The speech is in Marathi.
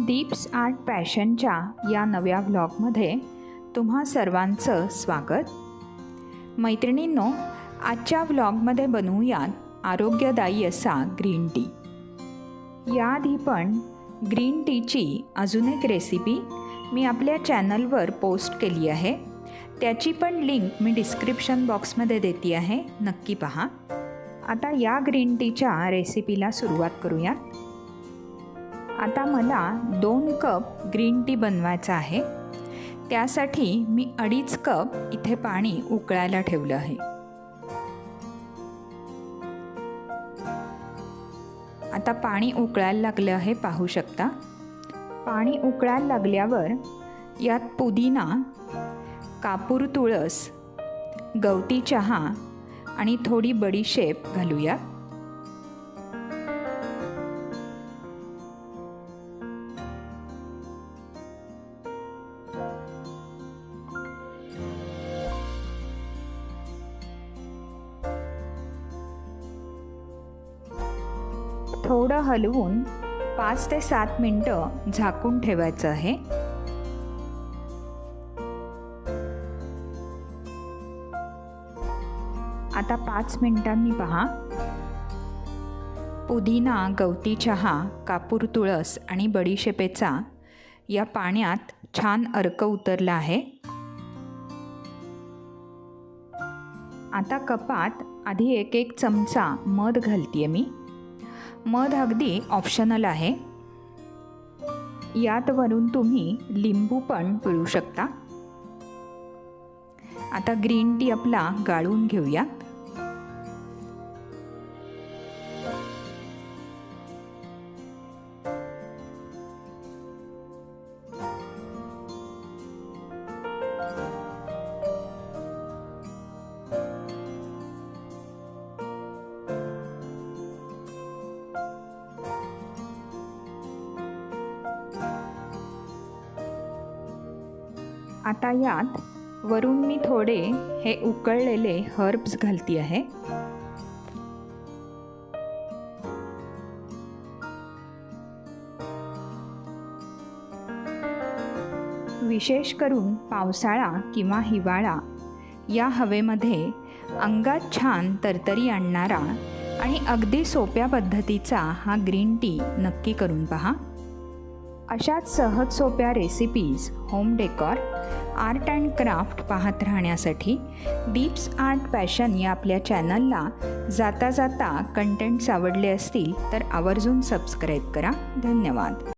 दीप्स आर्ट पॅशनच्या या नव्या व्लॉगमध्ये तुम्हा सर्वांचं स्वागत. मैत्रिणींनो आजच्या व्लॉगमध्ये बनवूयात आरोग्यदायी असा ग्रीन टी. याआधी पण ग्रीन टीची अजून एक रेसिपी मी आपल्या चॅनलवर पोस्ट केली आहे. त्याची पण लिंक मी डिस्क्रिप्शन बॉक्समध्ये देते आहे. नक्की पहा. आता या ग्रीन टीच्या रेसिपीला सुरुवात करूयात. आता मला दोन कप ग्रीन टी बनवायचा आहे. त्यासाठी मी अडीच कप इथे पाणी उकळायला ठेवलं आहे. आता पाणी उकळायला लागलं आहे पाहू शकता. पाणी उकळायला लागल्यावर यात पुदिना कापूर तुळस गवती चहा आणि थोडी बडीशेप घालूया. थोडं हलवून पाच ते सात मिनटं झाकून ठेवायचं आहे. आता पाच मिनिटांनी पहा. पुदिना गवती चहा कापूर तुळस आणि बडीशेपेचा या पाण्यात छान अर्क उतरला आहे. आता कपात आधी एक एक चमचा मध घालते मी. मध अगदी ऑप्शनल आहे. यात वरून तुम्ही लिंबू पण पिळू शकता. आता ग्रीन टी आपला गाळून घेऊया. आता यात वरून मी थोडे हे उकळलेले हर्ब्स घालती आहे. विशेष करून पावसाळा किंवा हिवाळा या हवेमध्ये अंगात छान तरतरी आणणारा आणि अगदी सोप्या पद्धतीचा हा ग्रीन टी नक्की करून पहा. अशाच सहज सोप्या recipes home decor art and craft पाहत राहण्यासाठी डीप्स आर्ट पॅशन या आपल्या चॅनलला जाता जाता कंटेंट्स आवडले असतील तर आवर्जून सबस्क्राईब करा. धन्यवाद.